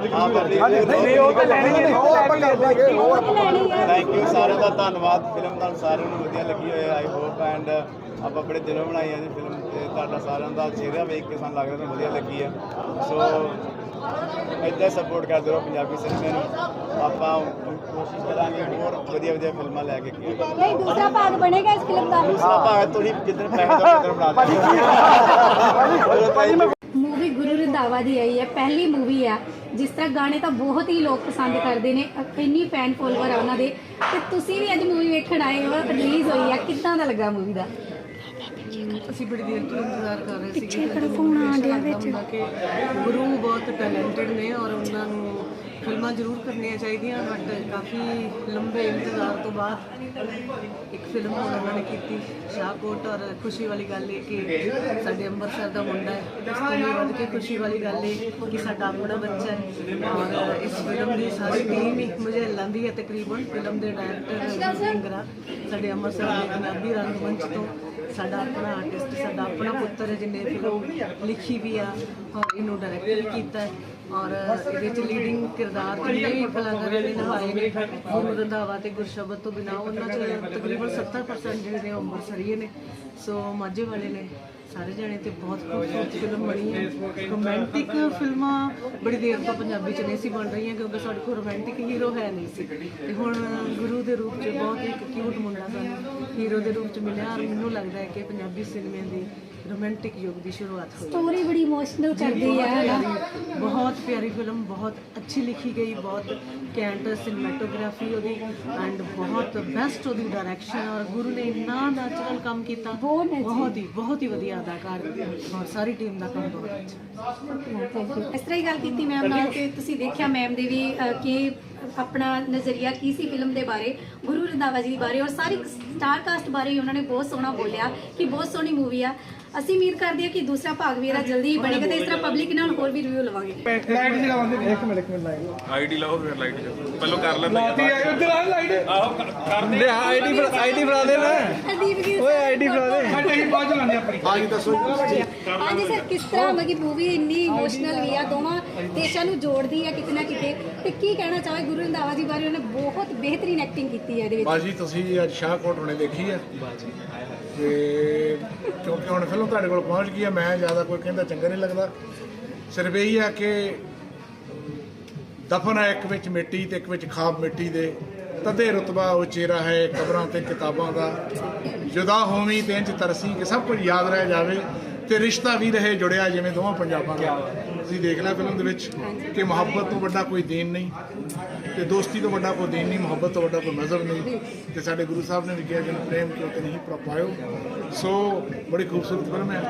ਨਹੀਂ ਉਹ ਤਾਂ ਲੈਣੀ ਨਹੀਂ ਉਹ ਆਪਾਂ ਕਰ ਦਾਂਗੇ ਉਹ ਥੈਂਕ ਯੂ ਸਾਰਿਆਂ ਦਾ ਧੰਨਵਾਦ ਫਿਲਮ ਤੁਹਾਨੂੰ ਸਾਰਿਆਂ ਨੂੰ ਵਧੀਆ ਲੱਗੀ ਹੋਏ ਆਈ ਹੋਪ ਐਂਡ ਆਪਾਂ ਬੜੇ ਦਿਲੋਂ ਬਣਾਈ ਹੈ ਜੀ ਫਿਲਮ ਤੇ ਤੁਹਾਡਾ ਸਾਰਿਆਂ ਦਾ ਚਿਹਰਾ ਵੇਖ ਕੇ ਸਾਨੂੰ ਲੱਗ ਰਿਹਾ ਤੁਹਾਨੂੰ ਵਧੀਆ ਲੱਗੀ ਹੈ ਸੋ ਇੱਦਾਂ ਸਪੋਰਟ ਕਰਦੇ ਰਹੋ ਪੰਜਾਬੀ ਸਿਨੇਮੇ ਨੂੰ ਆਪਾਂ ਕੋਸ਼ਿਸ਼ ਕਰਾਂਗੇ ਹੋਰ ਵਧੀਆ ਵਧੀਆ ਫਿਲਮਾਂ ਲੈ ਕੇ ਕੀ ਨਹੀਂ ਦੂਸਰਾ ਭਾਗ ਬਣੇਗਾ ਇਸ ਫਿਲਮ ਦਾ ਦੂਸਰਾ ਭਾਗ ਤੁਸੀਂ ਜਿੱਦਣ ਪੈਸੇ ਦੋ ਉਧਰ ਬਣਾ ਦਾਂਗੇ ਮੂਵੀ ਗੁਰੂ ਰੰਧਾਵਾ ਦੀ ਆਈ ਹੈ ਪਹਿਲੀ ਮੂਵੀ ਆ ਜਿਸ ਤਰ੍ਹਾਂ ਗਾਣੇ ਤਾਂ ਬਹੁਤ ਹੀ ਲੋਕ ਪਸੰਦ ਕਰਦੇ ਨੇ ਇੰਨੀ ਫੈਨ ਫੋਲੋਅਰ ਆ ਉਹਨਾਂ ਦੇ। ਤੇ ਤੁਸੀਂ ਵੀ ਅੱਜ ਮੂਵੀ ਵੇਖਣ ਆਏ ਹੋ ਰਿਲੀਜ਼ ਹੋਈ ਆ ਕਿੱਦਾਂ ਦਾ ਲੱਗਾ ਮੂਵੀ ਦਾ? ਅਸੀਂ ਬੜੀ ਦੇਰ ਤੋਂ ਇੰਤਜ਼ਾਰ ਕਰ ਰਹੇ ਸੀ ਪਿੱਛੇ ਖੜਾ ਫੋਨ ਆ ਰਿਹਾ ਵਿੱਚ। ਕਿ ਗੁਰੂ ਬਹੁਤ ਟੈਲੈਂਟਡ ਨੇ ਔਰ ਉਹਨਾਂ ਨੂੰ ਫਿਲਮਾਂ ਜ਼ਰੂਰ ਕਰਨੀਆਂ ਚਾਹੀਦੀਆਂ ਬਟ ਕਾਫੀ ਲੰਬੇ ਇੰਤਜ਼ਾਰ ਤੋਂ ਬਾਅਦ ਇੱਕ ਫਿਲਮ ਹੁਣ ਉਹਨਾਂ ਨੇ ਕੀਤੀ, ਸ਼ਾਹਕੋਟ ਔਰ ਖੁਸ਼ੀ ਵਾਲੀ ਗੱਲ ਇਹ ਕਿ ਸਾਡੇ ਅੰਮ੍ਰਿਤਸਰ ਦਾ ਮੁੰਡਾ ਹੈ, ਇਸ ਤੋਂ ਵੱਧ ਕੇ ਖੁਸ਼ੀ ਵਾਲੀ ਗੱਲ ਹੈ ਕਿ ਸਾਡਾ ਆਪਣਾ ਬੱਚਾ ਹੈ ਔਰ ਇਸ ਫਿਲਮ ਦੀ ਸਾਰੀ ਟੀਮ ਹੀ ਮੁਝੇ ਲੰਦੀ ਹੈ ਤਕਰੀਬਨ, ਫਿਲਮ ਦੇ ਡਾਇਰੈਕਟਰ ਸਿੰਗਰਾ ਸਾਡੇ ਅੰਮ੍ਰਿਤਸਰ ਦੇ ਪੰਜਾਬੀ ਰੰਗਮੰਚ ਤੋਂ ਸਾਡਾ ਆਪਣਾ ਆਰਟਿਸਟ ਸਾਡਾ ਆਪਣਾ ਪੁੱਤਰ ਜਿਹਨੇ ਫਿਲਮ ਲਿਖੀ ਵੀ ਆ, ਔਰ ਇਹਨੂੰ ਡਾਇਰੈਕਟ ਵੀ ਕੀਤਾ ਔਰ ਇਹਦੇ ਚ ਲੀਡਿੰਗ ਕਿਰਦਾਰ ਜਿੰਨੇ ਵੀ ਕਲਾਕਾਰਾਂ ਨੇ ਨਿਭਾਏ ਨੇ ਗੁਰੂ ਰੰਧਾਵਾ ਤੇ ਗੁਰਸ਼ਬਦ ਤੋਂ ਬਿਨਾਂ ਉਹਨਾਂ ਚ ਤਕਰੀਬਨ 70% ਜਿਹੜੇ ਨੇ ਉਹ ਅੰਮ੍ਰਿਤਸਰੀਏ ਨੇ, ਸੋ ਮਾਝੇ ਵਾਲੇ ਨੇ। ਸਾਰੇ ਜਣੇ ਤੇ ਬਹੁਤ ਖੂਬਸੂਰਤ ਫਿਲਮ ਬਣੀ ਹੈ। ਰੋਮਾਂਟਿਕ ਫਿਲਮਾਂ ਬੜੀ ਦੇਰ ਤੋਂ ਪੰਜਾਬੀ ਚ ਨਹੀਂ ਸੀ ਬਣ ਰਹੀਆਂ ਕਿਉਂਕਿ ਸਾਡੇ ਕੋਲ ਰੋਮਾਂਟਿਕ ਹੀਰੋ ਹੈ ਨਹੀਂ ਸੀ। ਤੇ ਹੁਣ ਗੁਰੂ ਦੇ ਰੂਪ ਚ ਬਹੁਤ ਇੱਕ ਕਿਊਟ ਮੁੰਡਾ ਸਾਨੂੰ ਹੀਰੋ ਦੇ ਰੂਪ ਚ ਮਿਲਿਆ ਔਰ ਮੈਨੂੰ ਲੱਗਦਾ ਹੈ ਕਿ ਪੰਜਾਬੀ ਸਿਨੇਮੇ ਦੀ ਰੋਮਾਂਟਿਕ ਯੁੱਗ ਦੀ ਸ਼ੁਰੂਆਤ ਹੋਈ ਸਟੋਰੀ ਬੜੀ ਇਮੋਸ਼ਨਲ ਕਰਦੀ ਹੈ ਹਨਾ ਬਹੁਤ ਪਿਆਰੀ ਫਿਲਮ ਬਹੁਤ ਅੱਛੀ ਲਿਖੀ ਗਈ ਬਹੁਤ ਕੈਂਟ ਸਿਨੇਮੈਟੋਗ੍ਰਾਫੀ ਉਹਦੀ ਐਂਡ ਬਹੁਤ ਬੈਸਟ ਉਹਦੀ ਡਾਇਰੈਕਸ਼ਨ ਔਰ ਗੁਰੂ ਨੇ ਇੰਨਾ ਨੈਚੁਰਲ ਕੰਮ ਕੀਤਾ। ਬਹੁਤ ਹੀ ਬਹੁਤ ਹੀ ਵਧੀਆ ਅਦਾਕਾਰ ਔਰ ਸਾਰੀ ਟੀਮ ਦਾ ਕੰਮ ਬਹੁਤ ਅੱਛਾ। ਇਸ ਤਰ੍ਹਾਂ ਹੀ ਗੱਲ ਕੀਤੀ ਮੈਮ ਨਾਲ ਕਿ ਤੁਸੀਂ ਦੇਖਿਆ ਮੈਮ ਦੇ ਵੀ ਕਿ ਆਪਣਾ ਨਜ਼ਰੀਆ ਕੀ ਸੀ ਫਿਲਮ ਦੇ ਬਾਰੇ ਗੁਰੂ ਰੰਧਾਵਾ ਜੀ ਦੇ ਬਾਰੇ ਔਰ ਸਾਰੀ ਸਟਾਰ ਕਾਸਟ ਬਾਰੇ ਉਹਨਾਂ ਨੇ ਬਹੁਤ ਸੋਹਣਾ ਬੋਲਿਆ ਕਿ ਬਹੁਤ ਸੋਹਣੀ ਮੂਵੀ ਆ। ਅਸੀਂ ਉਮੀਦ ਕਰਦੇ ਹਾਂ ਕਿ ਦੂਸਰਾ ਭਾਗ ਵੀ ਇਹਦਾ ਜਲਦੀ ਹੀ ਬਣੇਗਾ ਤੇ ਇਸ ਤਰ੍ਹਾਂ ਪਬਲਿਕ ਨਾਲ ਹੋਰ ਵੀ ਰਿਵਿਊ ਲਵਾਂਗੇ। ਲਾਈਟ ਨਹੀਂ ਲਾਉਂਦੇ ਇੱਕ ਮਿੰਟ ਇੱਕ ਮਿੰਟ ਲਾਈਟ। ਆਈਡੀ ਲਾਓ ਫਿਰ ਲਾਈਟ ਪਹਿਲਾਂ ਕਰ ਲੈਂਦੇ ਲਾਤੀ ਆ ਉਧਰ ਆ ਲਾਈਟ। ਆਹੋ ਕਰ- ਕਰਦੇ ਲੈ ਆਈਡੀ ਫੜਾ ਆਈਡੀ ਫੜਾ ਦੇ ਨਾ। ਓਏ ਆਈਡੀ ਫੜਾ ਦੇ। ਸਾਡੇ ਹੀ ਬਾਅਦ ਲਾਉਂਦੇ ਆਪਣੀ। ਹਾਂਜੀ ਸਰ ਕਿਸ ਤਰ੍ਹਾਂ ਮਗੀ ਮੂਵੀ ਇੰਨੀ ਇਮੋਸ਼ਨਲ ਵੀ ਆ ਦੋਵਾਂ ਦੇਸ਼ਾਂ ਨੂੰ ਜੋੜਦੀ ਆ ਕਿਤੇ ਨਾ ਕਿਤੇ। ਤੇ ਕੀ ਕਹਿਣਾ ਚਾਹੋਗੇ? ਗੁਰੂ ਰੰਧਾਵਾ ਜੀ ਬਾਰੇ ਉਹਨੇ ਬਹੁਤ ਬਿਹਤਰੀਨ ਐਕਟਿੰਗ ਕੀਤੀ ਹੈ ਇਹਦੇ ਵਿੱਚ। ਬਾਜੀ ਤੁਸੀਂ ਅੱਜ ਸ਼ਾਹਕੋਟ ਹੁਣੇ ਦੇਖੀ ਹੈ? ਤੇ ਕਿਉਂਕਿ ਹੁਣ ਫਿਲਮ ਤੁਹਾਡੇ ਕੋਲ ਪਹੁੰਚ ਗਈ ਹੈ, ਮੈਂ ਜ਼ਿਆਦਾ ਕੋਈ ਕਹਿੰਦਾ ਚੰਗਾ ਨਹੀਂ ਲੱਗਦਾ। ਸਿਰਫ ਇਹੀ ਹੈ ਕਿ ਦਫਨ ਹੈ ਇੱਕ ਵਿੱਚ ਮਿੱਟੀ ਤੇ ਇੱਕ ਵਿੱਚ ਖਾਬ ਮਿੱਟੀ ਦੇ। ਤਦੇ ਰਤਬਾ ਉਚੇਰਾ ਹੈ, ਕਬਰਾਂ ਤੇ ਕਿਤਾਬਾਂ ਦਾ। ਜੁਦਾ ਹੋਵੀਂ ਤੇ ਇੰਜ ਤਰਸੀ ਕਿ ਸਭ ਕੁਝ ਯਾਦ ਰਹਿ ਜਾਵੇ ਤੇ ਰਿਸ਼ਤਾ ਵੀ ਰਹੇ ਜੁੜਿਆ ਜਿਵੇਂ ਦੋਵਾਂ ਪੰਜਾਬਾਂ ਦਾ। ਤੁਸੀਂ ਦੇਖ ਲਿਆ ਫਿਲਮ ਦੇ ਵਿੱਚ ਕਿ ਮੁਹੱਬਤ ਤੋਂ ਵੱਡਾ ਕੋਈ ਦੀਨ ਨਹੀਂ ਤੇ ਦੋਸਤੀ ਤੋਂ ਵੱਡਾ ਕੋਈ ਦੀਨ ਨਹੀਂ ਮੁਹੱਬਤ ਤੋਂ ਵੱਡਾ ਕੋਈ ਮਜ਼ਹਬ ਨਹੀਂ ਤੇ ਸਾਡੇ ਗੁਰੂ ਸਾਹਿਬ ਨੇ ਵੀ ਕਿਹਾ ਜਨ ਪ੍ਰੇਮ ਕਿਉ ਤੇ ਨਹੀਂ ਪ੍ਰਪਾਇਓ ਸੋ ਬੜੀ ਖੂਬਸੂਰਤ ਫਿਲਮ ਹੈ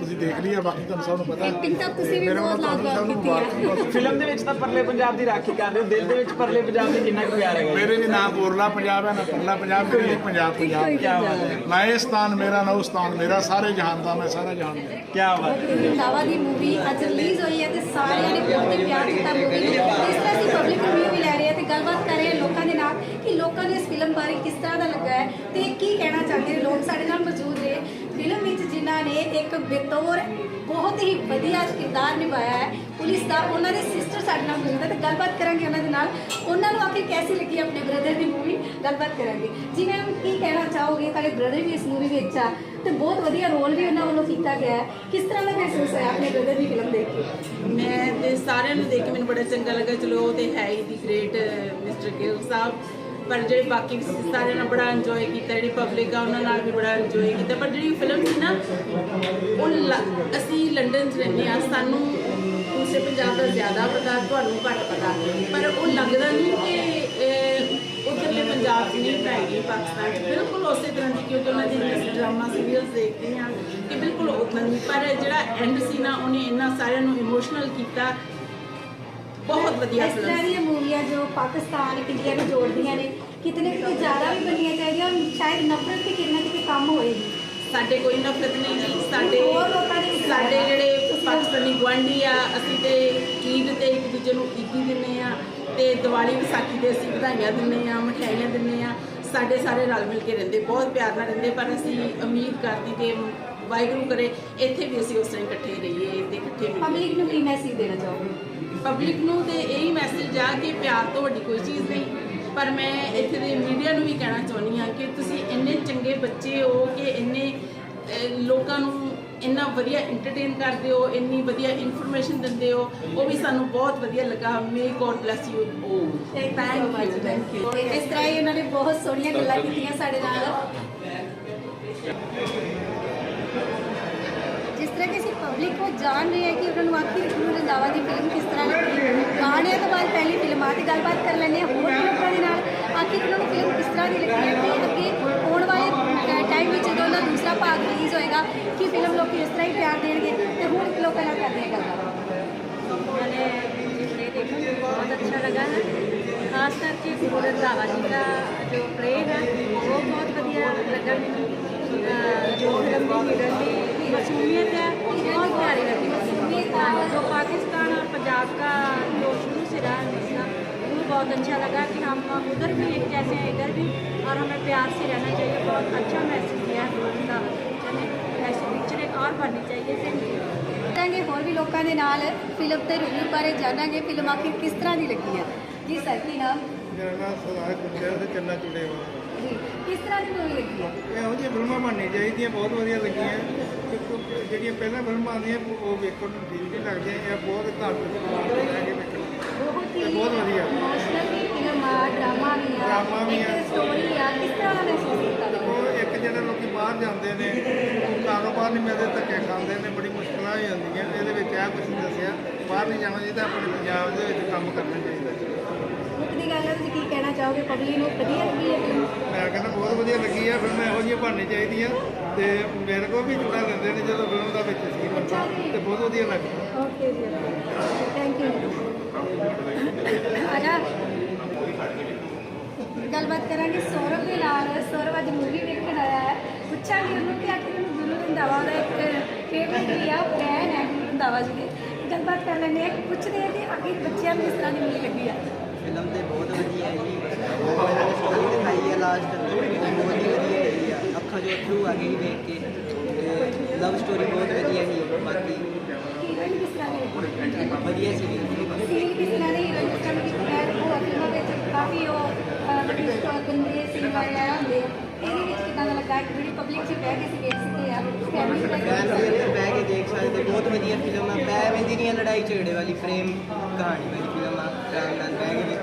ਤੁਸੀਂ ਦੇਖ ਲਈ ਹੈ ਬਾਕੀ ਤੁਹਾਨੂੰ ਸਭ ਨੂੰ ਪਤਾ। ਹੈ ਐਕਟਿੰਗ ਤਾਂ ਤੁਸੀਂ ਵੀ ਬਹੁਤ ਲਾਜਵਾਬ ਕੀਤੀ ਹੈ। ਫਿਲਮ ਦੇ ਵਿੱਚ ਤਾਂ ਪਰਲੇ ਪੰਜਾਬ ਦੀ ਰਾਖੀ ਕਰ ਰਹੇ ਹੋ ਦਿਲ ਦੇ ਵਿੱਚ ਪਰਲੇ ਪੰਜਾਬ ਦੀ ਕਿੰਨਾ ਕੁ ਪਿਆਰ ਹੈਗਾ ਮੇਰੇ ਵੀ ਨਾ ਕੋਰਲਾ ਪੰਜਾਬ ਹੈ ਨਾ ਪਰਲਾ ਪੰਜਾਬ ਮੇਰੀ ਇੱਕ ਪੰਜਾਬ ਪੰਜਾਬ। ਮੈਂ ਇਹ ਸਥਾਨ ਮੇਰਾ ਨਾ ਉਹ ਸਥਾਨ ਮੇਰਾ ਸਾਰੇ ਜਹਾਨ ਦਾ ਮੈਂ ਸਾਰਾ ਜਹਾਨ ਮੇਰਾ ਕੀ ਬਾਤ ਗੁਰੂ ਰੰਧਾਵਾ ਦੀ ਮੂਵੀ ਅੱਜ ਰਿਲੀਜ਼ ਹੋਈ ਹੈ ਤੇ ਸਾਰਿਆਂ ਨੇ ਬਹੁਤ ਹੀ ਪਿਆਰ ਦਿੱਤਾ ਮੂਵੀ ਨੂੰ। ਇਸ ਤਰ੍ਹਾਂ ਅਸੀਂ ਪਬਲਿਕ ਰਿਵਿਊ ਵੀ ਲੈ ਰਹੇ ਹਾਂ ਤੇ ਗੱਲਬਾਤ ਕਰ ਰਹੇ ਹਾਂ ਲੋਕਾਂ ਦੇ ਨਾਲ ਕਿ ਲੋਕਾਂ ਨੂੰ ਇਸ ਫਿਲਮ ਬਾਰੇ ਕਿਸ ਤਰ੍ਹਾਂ ਦਾ ਲੱਗਾ ਹੈ ਤੇ ਕੀ ਕਹਿਣਾ ਚਾਹੁੰਦੇ ਨੇ ਲੋਕ ਸਾਡੇ ਨਾਲ ਮੌਜੂਦ ਨੇ। ਫਿਲਮ ਵਿੱਚ ਜਿਨ੍ਹਾਂ ਨੇ ਇੱਕ ਬਤੌਰ ਬਹੁਤ ਹੀ ਵਧੀਆ ਕਿਰਦਾਰ ਨਿਭਾਇਆ ਹੈ। ਪੁਲਿਸ ਦਾ, ਉਹਨਾਂ ਦੇ ਸਿਸਟਰ ਸਾਡੇ ਨਾਲ ਮੌਜੂਦ ਹੈ ਤੇ ਗੱਲਬਾਤ ਕਰਾਂਗੇ ਉਹਨਾਂ ਦੇ ਨਾਲ। ਉਹਨਾਂ ਨੂੰ ਆਖਿਰ ਕੈਸੀ ਲੱਗੀ ਆਪਣੇ ਬ੍ਰਦਰ ਦੀ ਮੂਵੀ ਗੱਲਬਾਤ ਕਰਾਂਗੇ। ਜੀ ਮੈਮ ਕੀ ਕਹਿਣਾ ਚਾਹੋਗੇ? ਤੁਹਾਡੇ ਬ੍ਰਦਰ ਵੀ ਇਸ ਮੂਵੀ ਵਿੱਚ ਆ ਤੇ ਬਹੁਤ ਵਧੀਆ ਰੋਲ ਵੀ ਉਹਨਾਂ ਵੱਲੋਂ ਕੀਤਾ ਗਿਆ ਹੈ। ਕਿਸ ਤਰ੍ਹਾਂ ਦਾ ਮਹਿਸੂਸ ਹੋਇਆ ਆਪਣੇ ਬ੍ਰਦਰ ਦੀ ਫਿਲਮ ਦੇਖ ਕੇ? ਮੈਂ ਤੇ ਸਾਰਿਆਂ ਨੂੰ ਦੇਖ ਕੇ ਮੈਨੂੰ ਬੜਾ ਚੰਗਾ ਲੱਗਾ। ਚਲੋ, ਉਹ ਤੇ ਹੈ ਹੀ the great mister Gill Sahib. ਪਰ ਜਿਹੜੇ ਬਾਕੀ ਸਾਰਿਆਂ ਨਾਲ ਬੜਾ ਇੰਜੋਏ ਕੀਤਾ ਜਿਹੜੀ ਪਬਲਿਕ ਆ ਉਹਨਾਂ ਨਾਲ ਵੀ ਬੜਾ ਇੰਜੋਏ ਕੀਤਾ। ਪਰ ਜਿਹੜੀ ਫਿਲਮ ਸੀ ਨਾ ਉਹ ਲ- ਅਸੀਂ ਲੰਡਨ 'ਚ ਰਹਿੰਦੇ ਆ ਸਾਨੂੰ ਦੂਸਰੇ ਪੰਜਾਬ ਦਾ ਜ਼ਿਆਦਾ ਪਤਾ ਤੁਹਾਨੂੰ ਘੱਟ ਪਤਾ। ਪਰ ਉਹ ਲੱਗਦਾ ਨਹੀਂ ਕਿ ਅਹ, ਉੱਧਰਲੇ ਪੰਜਾਬ 'ਚ ਨਹੀਂ ਪੈਗੀ ਪਾਕਿਸਤਾਨ 'ਚ। ਬਿਲਕੁਲ ਉਸੇ ਤਰ੍ਹਾਂ ਦੀ ਕਿਉਂਕਿ ਉਹਨਾਂ ਦੇ ਡਰਾਮਾ ਸੀਰੀਅਲਸ ਦੇਖਦੇ ਆ ਕਿ ਬਿਲਕੁਲ ਉਦਾਂ ਦੀ ਪਰ ਜਿਹੜਾ ਐਂਡ ਸੀ ਨਾ ਉਹਨੇ ਇਹਨਾਂ ਸਾਰਿਆਂ ਨੂੰ ਇਮੋਸ਼ਨਲ ਕੀਤਾ ਬਹੁਤ ਵਧੀਆ ਇਸ ਤਰ੍ਹਾਂ ਫਿਲਮ ਦੀਆਂ ਮੂਵੀਆਂ ਜੋ ਪਾਕਿਸਤਾਨ ਇੰਡੀਆ ਨੂੰ ਜੋੜਦੀਆਂ ਨੇ ਕਿਤੇ ਨਾ ਕਿਤੇ ਜ਼ਿਆਦਾ ਵੀ ਬਣਨੀਆਂ ਚਾਹੀਦੀਆਂ ਔਰ ਸ਼ਾਇਦ ਨਫ਼ਰਤ ਤੇ ਕਿੰਨਾ ਕਿਤੇ ਕੰਮ ਹੋਏਗੀ ਸਾਡੇ ਕੋਈ ਨਫ਼ਰਤ ਨਹੀਂ ਜੀ ਸਾਡੇ ਹੋਰ ਲੋਕਾਂ ਦੀ ਸਾਡੇ ਜਿਹੜੇ ਪਾਕਿਸਤਾਨੀ ਗੁਆਂਢੀ ਆ ਅਸੀਂ ਤੇ ਈਦ ਤੇ ਇੱਕ ਦੂਜੇ ਨੂੰ ਈਦੀ ਦਿੰਨੇ ਆ ਤੇ ਦੀਵਾਲੀ ਵਿਸਾਖੀ ਦੇ ਅਸੀਂ ਵਧਾਈਆਂ ਦਿੰਨੇ ਆ ਮਠਿਆਈਆਂ ਦਿੰਨੇ ਆ ਸਾਡੇ ਸਾਰੇ ਰਲ ਮਿਲ ਕੇ ਰਹਿੰਦੇ ਬਹੁਤ ਪਿਆਰ ਨਾਲ ਰਹਿੰਦੇ ਪਰ ਅਸੀਂ ਉਮੀਦ ਕਰਦੀ ਕਿ ਵਾਹਿਗੁਰੂ ਕਰੇ ਇੱਥੇ ਵੀ ਅਸੀਂ ਉਸ ਤਰ੍ਹਾਂ ਹੀ ਇਕੱਠੇ ਰਹੀਏ ਤੇ ਇਕੱਠੇ ਮਿਲ ਪਬਲਿਕ ਨੂੰ ਕੀ ਮੈਸੇਜ ਦੇਣਾ ਚਾਹੋਗੇ? ਪਬਲਿਕ ਨੂੰ ਤੇ ਇਹੀ ਮੈਸੇਜ ਆ ਕਿ ਪਿਆਰ ਤੋਂ ਵੱਡੀ ਕੋਈ ਚੀਜ਼ ਨਹੀਂ। ਪਰ ਮੈਂ ਇੱਥੇ ਦੇ ਮੀਡੀਆ ਨੂੰ ਵੀ ਕਹਿਣਾ ਚਾਹੁੰਦੀ ਹਾਂ ਕਿ ਤੁਸੀਂ ਇੰਨੇ ਚੰਗੇ ਬੱਚੇ ਹੋ ਕਿ ਇੰਨੇ ਲੋਕਾਂ ਨੂੰ ਇੰਨਾ ਵਧੀਆ ਐਂਟਰਟੇਨ ਕਰਦੇ ਹੋ ਇੰਨੀ ਵਧੀਆ ਇਨਫੋਰਮੇਸ਼ਨ ਦਿੰਦੇ ਹੋ ਉਹ ਵੀ ਸਾਨੂੰ ਬਹੁਤ ਵਧੀਆ ਲੱਗਾ। May God bless you 올 thank you thank you ਇਸ ਤਰ੍ਹਾਂ ਹੀ ਉਹਨਾਂ ਨੇ ਬਹੁਤ ਸੋਹਣੀਆਂ ਗੱਲਾਂ ਕੀਤੀਆਂ ਸਾਡੇ ਨਾਲ। तरह किसी सिर्फ़ पब्लिक को जान रही है कि उन्होंने वाकई उन्होंने रंधावा की फ़िल्म किस तरह गाने तो बाद पहली फ़िल्म आती, गलबात कर लें होर लोगों के आखिर उन्होंने फ़िल्म किस तरह की लगी है? क्योंकि आने वाले टाइम में जो दूसरा भाग रिलीज़ होएगा, कि फ़िल्म लोग इस तरह ही प्यार देंगे तो हूँ कर देगा मैंने बहुत अच्छा लगा है। खास करके सूरज जी का जो प्रेम है, वो बहुत वजिया लगा जो फ़िल्म की हिरन भी मसूमियत है बहुत प्यारी लगी मसूमियत जो पाकिस्तान और पंजाब का जो शुरू से रहा है मसला वो बहुत अच्छा लगा कि हम उधर भी एक जैसे हैं इधर भी और हमें प्यार से रहना चाहिए बहुत अच्छा मैसेज दिया है गुरु रंधावा जी पिक्चर ने ऐसी पिक्चर एक और बननी चाहिए थैंक यू ਕਰਾਂਗੇ ਹੋਰ ਵੀ ਲੋਕਾਂ ਦੇ ਨਾਲ ਫਿਲਮ ਤੇ ਰਿਵਿਊ ਬਾਰੇ ਜਾਣਾਂਗੇ ਫਿਲਮ ਆਖਿਰ ਕਿਸ ਤਰ੍ਹਾਂ ਦੀ ਲੱਗੀ ਹੈ ਜੀ ਸਰ ਕੀ ਨਾਮ ਮੇਰਾ ਨਾਮ ਸਰਦਾਰ ਗੁਰਚਰਨ ਸਿੰਘ ਚੰਨਾ ਚੁੜੇਵਾ ਜੀ ਕਿਸ ਤਰ੍ਹਾਂ ਦੀ ਮੂਵੀ ਲੱਗੀ ਹੈ ਇਹੋ ਜਿਹੀਆਂ ਫਿਲਮਾਂ ਬਣਨੀਆਂ ਚਾਹੀਦੀਆਂ ਬਹੁਤ ਵਧੀਆ ਲੱਗੀਆਂ ਕਿਉਂਕਿ ਜਿਹੜੀਆਂ ਪਹਿਲਾਂ ਫਿਲਮਾਂ ਆਉਂਦੀਆਂ ਉਹ ਵੇਖਣ ਨੂੰ ਠੀਕ ਨਹੀਂ ਲੱਗਦੀਆਂ ਇਹ ਬਹੁਤ ਘੱਟ ਸਮਾਜ ਰਹਿ ਕੇ ਵੇਖਣ ਬਹੁਤ ਹੀ ਬਹੁਤ ਵਧੀਆ। ਇਮੋਸ਼ਨਲ ਵੀ ਫਿਲਮ ਆ ਡਰਾਮਾ ਵੀ ਆ ਡਰਾਮਾ ਵੀ ਆ। ਸਟੋਰੀ ਆ ਕਿਸ ਤਰ੍ਹਾਂ ਦਾ ਮਹਿਸੂਸ ਕੀਤਾ? ਉਹ ਇੱਕ ਜਿਹੜੇ ਲੋਕੀ ਬਾਹਰ ਜਾਂਦੇ ਨੇ ਉਹ ਕਾਰੋਬਾਰ ਨਹੀਂ ਮਿਲਦੇ ਧੱਕੇ ਖਾਂਦੇ ਨੇ ਬੜੀ ਮੁਸ਼ਕਲਾਂ ਹੋ ਜਾਂਦੀਆਂ ਇਹਦੇ ਵਿੱਚ ਇਹ ਕੁਝ ਦੱਸਿਆ ਬਾਹਰ ਨਹੀਂ ਜਾਣਾ ਚਾਹੀਦਾ ਆਪਣੇ ਪੰਜਾਬ ਦੇ ਵਿੱਚ ਕੰਮ ਕਰਨਾ ਚਾਹੀਦਾ ਮੁੱਖ ਦੀ ਗੱਲ ਹੈ ਤੁਸੀਂ ਕੀ ਕਹਿਣਾ ਚਾਹੋਗੇ? ਪਬਲਿਕ ਨੂੰ ਵਧੀਆ ਲੱਗੀ ਹੈ ਫਿਲਮ ਮੈਂ ਕਹਿੰਦਾ ਬਹੁਤ ਵਧੀਆ ਲੱਗੀ ਆ ਫਿਲਮਾਂ ਇਹੋ ਜਿਹੀਆਂ ਬਣਨੀਆਂ ਚਾਹੀਦੀਆਂ ਤੇ ਮੇਰੇ ਕੋਲ ਵੀ ਜੁੜਾ ਦਿੰਦੇ ਨੇ ਜਦੋਂ ਫਿਲਮ ਦਾ ਵਿੱਚ ਸੀ ਤੇ ਬਹੁਤ ਵਧੀਆ ਲੱਗਾ। ਓਕੇ ਜੀ ਥੈਂਕ ਯੂ ਆਜਾ। ਗੱਲਬਾਤ ਕਰਾਂਗੇ ਸੌਰਵ ਦੇ ਨਾਲ। ਸੌਰਵ ਅੱਜ ਮੂਵੀ ਵੇਖਣ ਆਇਆ ਹੈ। ਪੁੱਛਾਂਗੇ ਉਹਨੂੰ ਕਿ ਆਖਿਰ ਉਹਨੂੰ ਗੁਰੂ ਰੰਧਾਵਾ ਦਾ ਇੱਕ ਫੇਵਰਟ ਵੀ ਆ ਫੈਨ ਹੈ ਗੁਰੂ ਰੰਧਾਵਾ ਜੀ ਦੇ। ਗੱਲਬਾਤ ਕਰ ਲੈਂਦੇ ਆ ਪੁੱਛਦੇ ਆ ਕਿ ਆਖਿਰ ਬੱਚਿਆਂ ਨੂੰ ਕਿਸ ਤਰ੍ਹਾਂ ਦੀ ਮੂਵੀ ਲੱਗੀ ਆ ਫਿਲਮ ਤੇ ਬਹੁਤ ਵਧੀਆ ਹੈ ਜੀ ਉਹਨਾਂ ਨੇ ਸਟੋਰੀ ਦਿਖਾਈ ਹੈ ਲਾਸਟ ਬਹੁਤ ਹੀ ਵਧੀਆ ਹੈਗੀ ਆ ਅੱਖਾਂ ਜੋ ਅਥਰੂ ਆ ਗਈ ਵੇਖ ਕੇ ਤੇ ਲਵ ਸਟੋਰੀ ਬਹੁਤ ਵਧੀਆ ਹੈ ਬਾਕੀ ਹੀਰੋਇਨ ਕਿਸ ਤਰ੍ਹਾਂ ਦੀ ਲੱਗੀ? ਵਧੀਆ ਸੀ। ਸੀਨ ਕਿਸ ਤਰ੍ਹਾਂ ਦੇ ਹੀਰੋਇਨ ਕਿਸ ਤਰ੍ਹਾਂ ਦੀ ਹੈ ਉਹ ਫਿਲਮਾਂ ਵਿੱਚ ਕਾਫੀ ਉਹ ਗੰਦੇ ਸੀਨ ਵਗੈਰਾ ਹੁੰਦੇ ਆ। ਇਹਦੇ ਵਿੱਚ ਕਿਦਾਂ ਦਾ ਲੱਗਾ? ਕਿ ਜਿਹੜੀ ਪਬਲਿਕ 'ਚ ਬਹਿ ਕੇ ਸੀ ਵੇਖ ਸਕਦੇ ਆ। ਫੈਮਿਲੀ ਬਹਿ ਕੇ ਫੈਨ ਵੀ ਅੰਦਰ ਬਹਿ ਕੇ ਦੇਖ ਸਕਦੇ ਬਹੁਤ ਵਧੀਆ ਫਿਲਮ। ਆ ਪੈ ਵੈਂਦੀ ਦੀਆਂ ਲੜਾਈ ਝਗੜੇ ਵਾਲੀ ਫਰੇਮ ਕਹਾਣੀ ਵਾਲੀ ਫਿਲਮ ਆ ਆਰਾਮ ਨਾਲ ਬਹਿ ਕੇ